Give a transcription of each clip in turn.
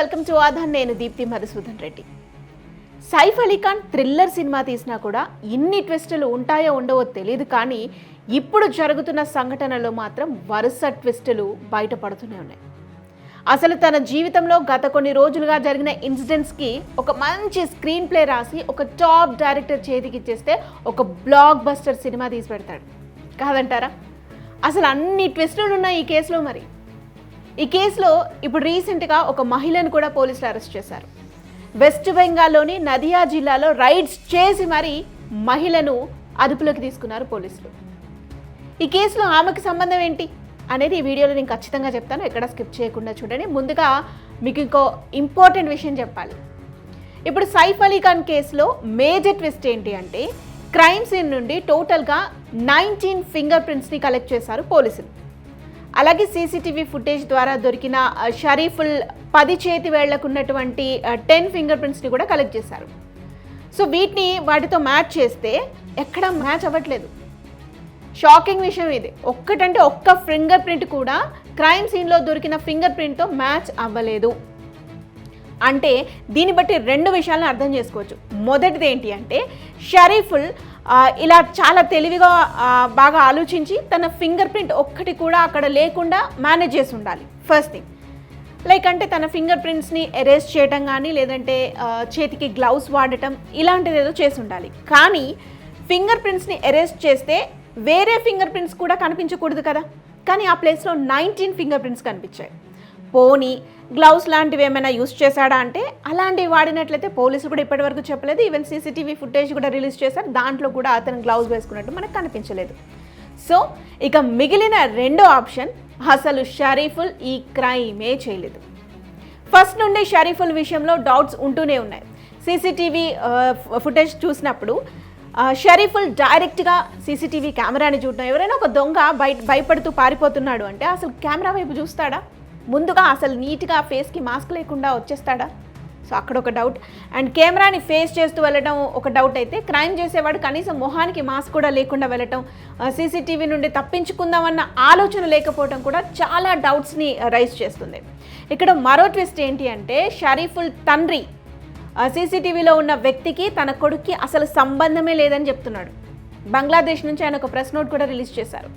Welcome to ఆధాన్ నేను Deepti Madhusudan Reddy. Saif Ali Khan thriller cinema తీసినా కూడా ఇన్ని ట్విస్టులు ఉంటాయో ఉండవో తెలియదు కానీ ఇప్పుడు జరుగుతున్న సంఘటనలో మాత్రం వరుస ట్విస్టులు బయటపడుతూనే ఉన్నాయి. అసలు తన జీవితంలో గత కొన్ని రోజులుగా జరిగిన ఇన్సిడెంట్స్కి ఒక మంచి స్క్రీన్ ప్లే రాసి ఒక టాప్ డైరెక్టర్ చేతికి ఇచ్చేస్తే ఒక బ్లాక్ బస్టర్ సినిమా తీసి పెడతాడు. కాదంటారా? అసలు అన్ని ట్విస్టులు ఉన్నాయి ఈ కేసులో మరి. ఈ కేసులో ఇప్పుడు రీసెంట్గా ఒక మహిళను కూడా పోలీసులు అరెస్ట్ చేశారు. వెస్ట్ బెంగాల్లోని నదియా జిల్లాలో రైడ్స్ చేసి మరీ మహిళను అదుపులోకి తీసుకున్నారు పోలీసులు. ఈ కేసులో ఆమెకు సంబంధం ఏంటి అనేది ఈ వీడియోలో నేను ఖచ్చితంగా చెప్తాను. ఎక్కడ స్కిప్ చేయకుండా చూడండి. ముందుగా మీకు ఇంకో ఇంపార్టెంట్ విషయం చెప్పాలి. ఇప్పుడు సైఫ్ అలీ ఖాన్ కేసులో మేజర్ ట్విస్ట్ ఏంటి అంటే క్రైమ్ సీన్ నుండి టోటల్గా నైన్టీన్ ఫింగర్ ప్రింట్స్ని కలెక్ట్ చేశారు పోలీసులు. అలాగే సీసీటీవీ ఫుటేజ్ ద్వారా దొరికిన షరీఫుల్ పది చేతి వేళ్ళకున్నటువంటి టెన్ ఫింగర్ ప్రింట్స్ని కూడా కలెక్ట్ చేశారు. సో వీటిని వాటితో మ్యాచ్ చేస్తే ఎక్కడ మ్యాచ్ అవ్వట్లేదు. షాకింగ్ విషయం ఇది. ఒక్కటంటే ఒక్క ఫింగర్ ప్రింట్ కూడా క్రైమ్ సీన్లో దొరికిన ఫింగర్ ప్రింట్తో మ్యాచ్ అవ్వలేదు. అంటే దీన్ని బట్టి రెండు విషయాలను అర్థం చేసుకోవచ్చు. మొదటిది ఏంటి అంటే షరీఫుల్ ఇలా చాలా తెలివిగా బాగా ఆలోచించి తన ఫింగర్ ప్రింట్ ఒక్కటి కూడా అక్కడ లేకుండా మేనేజ్ చేసి ఉండాలి. ఫస్ట్ థింగ్ లైక్ అంటే తన ఫింగర్ ప్రింట్స్ని ఎరేజ్ చేయడం కానీ లేదంటే చేతికి గ్లౌస్ వాడటం ఇలాంటిది ఏదో చేసి ఉండాలి. కానీ ఫింగర్ ప్రింట్స్ని ఎరేజ్ చేస్తే వేరే ఫింగర్ ప్రింట్స్ కూడా కనిపించకూడదు కదా. కానీ ఆ ప్లేస్లో నైన్టీన్ ఫింగర్ ప్రింట్స్ కనిపించాయి. పోనీ గ్లౌస్ లాంటివి ఏమైనా యూస్ చేశాడా అంటే అలాంటివి వాడినట్లయితే పోలీసులు కూడా ఇప్పటివరకు చెప్పలేదు. ఈవెన్ సీసీటీవీ ఫుటేజ్ కూడా రిలీజ్ చేశారు. దాంట్లో కూడా అతను గ్లౌజ్ వేసుకున్నట్టు మనకు కనిపించలేదు. సో ఇక మిగిలిన రెండో ఆప్షన్ అసలు షరీఫుల్ ఈ క్రైమే చేయలేదు. ఫస్ట్ నుండి షరీఫుల్ విషయంలో డౌట్స్ ఉంటూనే ఉన్నాయి. సీసీటీవీ ఫుటేజ్ చూసినప్పుడు షరీఫుల్ డైరెక్ట్గా సీసీటీవీ కెమెరాని చూడడం ఎవరైనా ఒక దొంగ బయట భయపడుతూ పారిపోతున్నాడు అంటే అసలు కెమెరా వైపు చూస్తాడా? ముందుగా అసలు నీట్గా ఫేస్కి మాస్క్ లేకుండా వచ్చేస్తాడా? సో అక్కడ ఒక డౌట్. అండ్ కెమెరాని ఫేస్ చేస్తూ వెళ్ళడం ఒక డౌట్ అయితే క్రైమ్ చేసేవాడు కనీసం మొహానికి మాస్క్ కూడా లేకుండా వెళ్ళటం సీసీటీవీ నుండి తప్పించుకుందామన్న ఆలోచన లేకపోవడం కూడా చాలా డౌట్స్ని రైజ్ చేస్తుంది. ఇక్కడ మరో ట్విస్ట్ ఏంటి అంటే షరీఫుల్ తండ్రి సీసీటీవీలో ఉన్న వ్యక్తికి తన కొడుక్కి అసలు సంబంధమే లేదని చెప్తున్నాడు. బంగ్లాదేశ్ నుంచి ఆయన ఒక ప్రెస్ నోట్ కూడా రిలీజ్ చేశారు.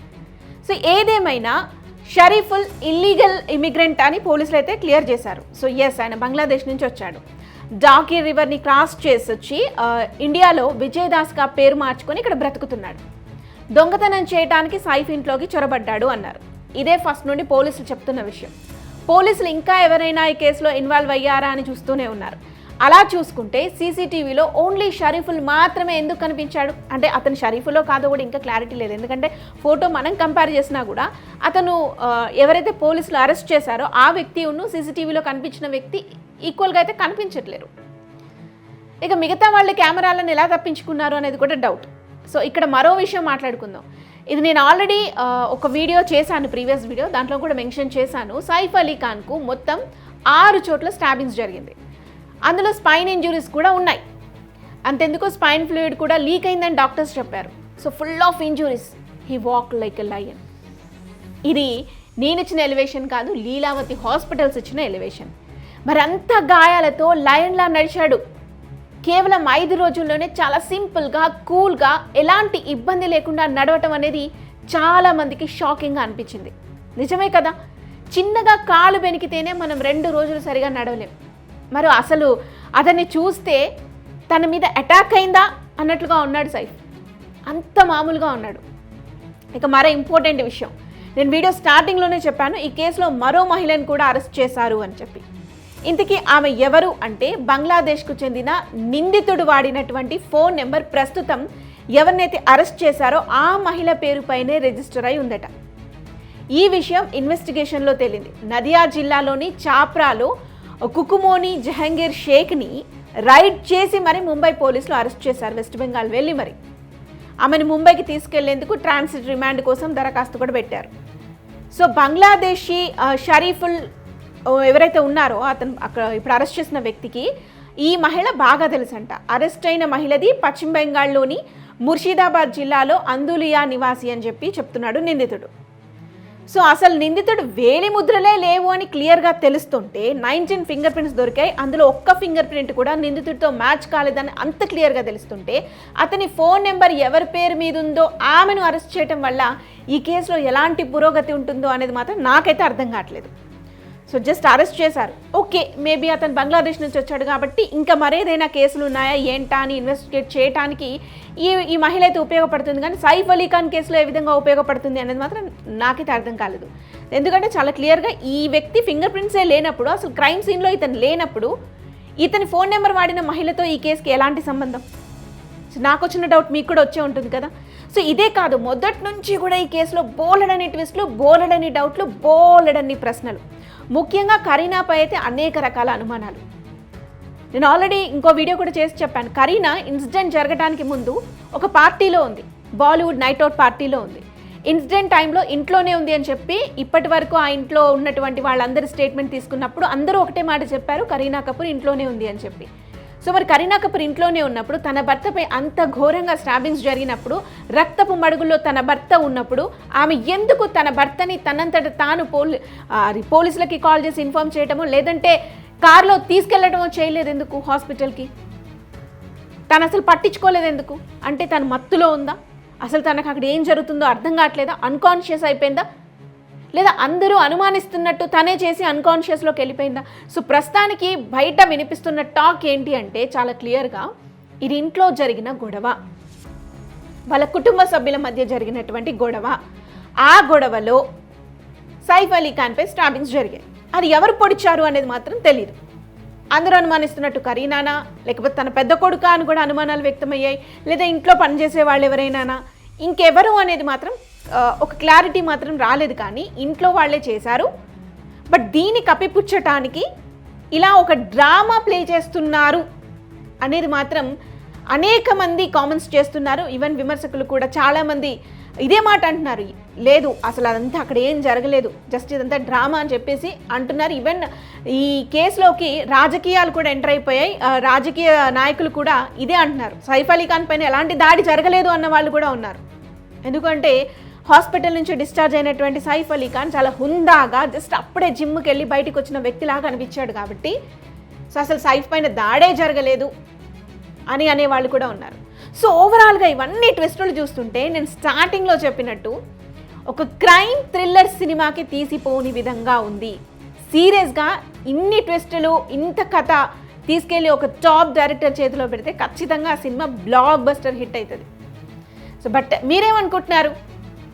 సో ఏదేమైనా షరీఫుల్ ఇల్లీగల్ ఇమిగ్రెంట్ అని పోలీసులు అయితే క్లియర్ చేశారు. సో ఎస్ ఆయన బంగ్లాదేశ్ నుంచి వచ్చాడు. డాకీ రివర్ని క్రాస్ చేసి వచ్చి ఇండియాలో విజయ్ దాస్గా పేరు మార్చుకొని ఇక్కడ బ్రతుకుతున్నాడు. దొంగతనం చేయడానికి సైఫ్ ఇంట్లోకి చొరబడ్డాడు అన్నారు. ఇదే ఫస్ట్ నుండి పోలీసులు చెప్తున్న విషయం. పోలీసులు ఇంకా ఎవరైనా ఈ కేసులో ఇన్వాల్వ్ అయ్యారా అని చూస్తూనే ఉన్నారు. అలా చూసుకుంటే సీసీటీవీలో ఓన్లీ షరీఫుల్ మాత్రమే ఎందుకు కనిపించాడు? అంటే అతను షరీఫులో కాదో కూడా ఇంకా క్లారిటీ లేదు. ఎందుకంటే ఫోటో మనం కంపేర్ చేసినా కూడా అతను ఎవరైతే పోలీసులు అరెస్ట్ చేశారో ఆ వ్యక్తి ఉన్ను సీసీటీవీలో కనిపించిన వ్యక్తి ఈక్వల్గా అయితే కనిపించట్లేరు. ఇక మిగతా వాళ్ళు కెమెరాలను ఎలా తప్పించుకున్నారు అనేది కూడా డౌట్. సో ఇక్కడ మరో విషయం మాట్లాడుకుందాం. ఇది నేను ఆల్రెడీ ఒక వీడియో చేశాను ప్రీవియస్ వీడియో. దాంట్లో కూడా మెన్షన్ చేశాను. సైఫ్ అలీ ఖాన్కు మొత్తం ఆరు చోట్ల స్టాబింగ్స్ జరిగింది. అందులో స్పైన్ ఇంజురీస్ కూడా ఉన్నాయి. అంతెందుకు స్పైన్ ఫ్లూయిడ్ కూడా లీక్ అయిందని డాక్టర్స్ చెప్పారు. So full of injuries he walk like a lion ఇది నేను ఇచ్చిన ఎలివేషన్ కాదు లీలావతి హాస్పిటల్స్ ఇచ్చిన ఎలివేషన్ మరి అంత గాయాలతో లయన్లా నడిచాడు. కేవలం ఐదు రోజుల్లోనే చాలా సింపుల్గా కూల్గా ఎలాంటి ఇబ్బంది లేకుండా నడవటం అనేది చాలామందికి షాకింగ్గా అనిపించింది. నిజమే కదా? చిన్నగా కాలు బెనికితేనే మనం రెండు రోజులు సరిగా నడవలేం. మరి అసలు అతన్ని చూస్తే తన మీద అటాక్ అయిందా అన్నట్లుగా ఉన్నాడు సైఫ్. అంత మామూలుగా ఉన్నాడు. ఇక మరో ఇంపార్టెంట్ విషయం. నేను వీడియో స్టార్టింగ్లోనే చెప్పాను ఈ కేసులో మరో మహిళను కూడా అరెస్ట్ చేశారు అని చెప్పి. ఇంతకీ ఆమె ఎవరు అంటే బంగ్లాదేశ్కు చెందిన నిందితుడు వాడినటువంటి ఫోన్ నెంబర్ ప్రస్తుతం ఎవరినైతే అరెస్ట్ చేశారో ఆ మహిళ పేరుపైనే రిజిస్టర్ అయి ఉందట. ఈ విషయం ఇన్వెస్టిగేషన్లో తేలింది. నదియా జిల్లాలోని చాప్రాలో కుకుమోని జహంగీర్ షేక్ని రైడ్ చేసి మరి ముంబై పోలీసులు అరెస్ట్ చేశారు వెస్ట్ బెంగాల్ వెళ్ళి మరి. ఆమెను ముంబైకి తీసుకెళ్ళేందుకు ట్రాన్సిట్ రిమాండ్ కోసం దరఖాస్తు కూడా పెట్టారు. సో బంగ్లాదేశీ షరీఫుల్ ఎవరైతే ఉన్నారో అతను అక్కడ ఇప్పుడు అరెస్ట్ చేసిన వ్యక్తికి ఈ మహిళ బాగా తెలుసంట. అరెస్ట్ అయిన మహిళది పశ్చిమ బెంగాల్లోని ముర్షిదాబాద్ జిల్లాలో అందులియా నివాసి అని చెప్పి చెప్తున్నాడు నిందితుడు. సో అసలు నిందితుడు వేలి ముద్రలే లేవు అని క్లియర్గా తెలుస్తుంటే నైన్టీన్ ఫింగర్ ప్రింట్స్ దొరికాయి. అందులో ఒక్క ఫింగర్ ప్రింట్ కూడా నిందితుడితో మ్యాచ్ కాలేదని అంత క్లియర్గా తెలుస్తుంటే అతని ఫోన్ నెంబర్ ఎవరి పేరు మీద ఉందో ఆమెను అరెస్ట్ చేయడం వల్ల ఈ కేసులో ఎలాంటి పురోగతి ఉంటుందో అనేది మాత్రం నాకైతే అర్థం కావట్లేదు. సో జస్ట్ అరెస్ట్ చేశారు. ఓకే మేబీ అతను బంగ్లాదేశ్ నుంచి వచ్చాడు కాబట్టి ఇంకా మరేదైనా కేసులు ఉన్నాయా? ఏంటా అని ఇన్వెస్టిగేట్ చేయడానికి ఈ ఈ మహిళ అయితే ఉపయోగపడుతుంది కానీ సైఫ్ అలీ ఖాన్ కేసులో ఏ విధంగా ఉపయోగపడుతుంది అనేది మాత్రం నాకైతే అర్థం కాలేదు. ఎందుకంటే చాలా క్లియర్గా ఈ వ్యక్తి ఫింగర్ ప్రింట్సే లేనప్పుడు అసలు క్రైమ్ సీన్లో ఇతను లేనప్పుడు ఇతని ఫోన్ నెంబర్ వాడిన మహిళతో ఈ కేసుకి ఎలాంటి సంబంధం? నాకు వచ్చిన డౌట్ మీకు కూడా వచ్చే ఉంటుంది కదా. సో ఇదే కాదు మొదటి నుంచి కూడా ఈ కేసులో బోలెడని ట్విస్ట్లు బోలెడని డౌట్లు బోలెడని ప్రశ్నలు. ముఖ్యంగా కరీనాపై అయితే అనేక రకాల అనుమానాలు. నేను ఆల్రెడీ ఇంకో వీడియో కూడా చేసి చెప్పాను. కరీనా ఇన్సిడెంట్ జరగడానికి ముందు ఒక పార్టీలో ఉంది. బాలీవుడ్ నైట్ అవుట్ పార్టీలో ఉంది. ఇన్సిడెంట్ టైంలో ఇంట్లోనే ఉంది అని చెప్పి ఇప్పటి వరకు ఆ ఇంట్లో ఉన్నటువంటి వాళ్ళందరి స్టేట్మెంట్ తీసుకున్నప్పుడు అందరూ ఒకటే మాట చెప్పారు కరీనా కపూర్ ఇంట్లోనే ఉంది అని చెప్పి. సో మరి కరీనా కపూర్ ఇంట్లోనే ఉన్నప్పుడు తన భర్తపై అంత ఘోరంగా స్టాబింగ్స్ జరిగినప్పుడు రక్తపు మడుగుల్లో తన భర్త ఉన్నప్పుడు ఆమె ఎందుకు తన భర్తని తనంతట తాను పోలీ పోలీసులకి కాల్ చేసి ఇన్ఫార్మ్ చేయటమో లేదంటే కార్లో తీసుకెళ్ళటమో చేయలేదు ఎందుకు హాస్పిటల్కి? తను అసలు పట్టించుకోలేదు ఎందుకు? అంటే తను మత్తులో ఉందా? అసలు తనకు అక్కడ ఏం జరుగుతుందో అర్థం కావట్లేదా? అన్కాన్షియస్ అయిపోయిందా? లేదా అందరూ అనుమానిస్తున్నట్టు తనే చేసి అన్కాన్షియస్లోకి వెళ్ళిపోయిందా? సో ప్రస్తుతానికి బయట వినిపిస్తున్న టాక్ ఏంటి అంటే చాలా క్లియర్గా ఇది ఇంట్లో జరిగిన గొడవ. వాళ్ళ కుటుంబ సభ్యుల మధ్య జరిగినటువంటి గొడవ. ఆ గొడవలో సైఫ్ అలీ ఖాన్పై స్టాబింగ్స్ జరిగాయి. అది ఎవరు పొడిచారు అనేది మాత్రం తెలియదు అందరూ అనుమానిస్తున్నట్టు కరీనానా లేకపోతే తన పెద్ద కొడుకా అని కూడా అనుమానాలు వ్యక్తమయ్యాయి. లేదా ఇంట్లో పనిచేసే వాళ్ళు ఎవరైనానా? ఇంకెవరు అనేది మాత్రం ఒక క్లారిటీ మాత్రం రాలేదు కానీ ఇంట్లో వాళ్ళే చేశారు. బట్ దీన్ని కప్పిపుచ్చటానికి ఇలా ఒక డ్రామా ప్లే చేస్తున్నారు అనేది మాత్రం అనేక మంది కామెంట్స్ చేస్తున్నారు. ఈవెన్ విమర్శకులు కూడా చాలామంది ఇదే మాట అంటున్నారు. లేదు అసలు అదంతా అక్కడ ఏం జరగలేదు. జస్ట్ ఇదంతా డ్రామా అని చెప్పేసి అంటున్నారు. ఈవెన్ ఈ కేసులోకి రాజకీయాలు కూడా ఎంటర్ అయిపోయాయి. రాజకీయ నాయకులు కూడా ఇదే అంటున్నారు. సైఫ్ అలీ ఖాన్ పైన ఎలాంటి దాడి జరగలేదు అన్న వాళ్ళు కూడా ఉన్నారు. ఎందుకంటే హాస్పిటల్ నుంచి డిశ్చార్జ్ అయినటువంటి సైఫ్ అలీ ఖాన్ చాలా హుందాగా జస్ట్ అప్పుడే జిమ్కి వెళ్ళి బయటికి వచ్చిన వ్యక్తిలాగా అనిపించాడు కాబట్టి సో అసలు సైఫ్ పైన దాడే జరగలేదు అని అనేవాళ్ళు కూడా ఉన్నారు. సో ఓవరాల్గా ఇవన్నీ ట్విస్టులు చూస్తుంటే నేను స్టార్టింగ్లో చెప్పినట్టు ఒక క్రైమ్ థ్రిల్లర్ సినిమాకి తీసిపోని విధంగా ఉంది. సీరియస్గా ఇన్ని ట్విస్టులు ఇంత కథ తీసుకెళ్ళి ఒక టాప్ డైరెక్టర్ చేతిలో పెడితే ఖచ్చితంగా ఆ సినిమా బ్లాక్ బస్టర్ హిట్ అవుతుంది. సో బట్ మీరేమనుకుంటున్నారు?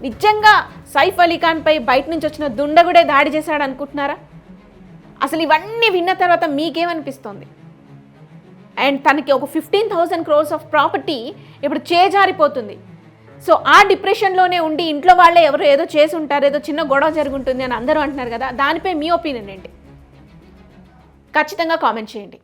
నిజంగా సైఫ్ అలీఖాన్పై బయట నుంచి వచ్చిన దుండగుడే దాడి చేశాడు అనుకుంటున్నారా? అసలు ఇవన్నీ విన్న తర్వాత మీకేమనిపిస్తోంది? అండ్ తనకి ఒక fifteen thousand crores of property ఇప్పుడు చేజారిపోతుంది. సో ఆ డిప్రెషన్లోనే ఉండి ఇంట్లో వాళ్ళే ఎవరు ఏదో చేసి ఉంటారు ఏదో చిన్న గొడవ జరుగుంటుంది అని అందరూ అంటున్నారు కదా దానిపై మీ ఒపీనియన్ ఏంటి? ఖచ్చితంగా కామెంట్ చేయండి.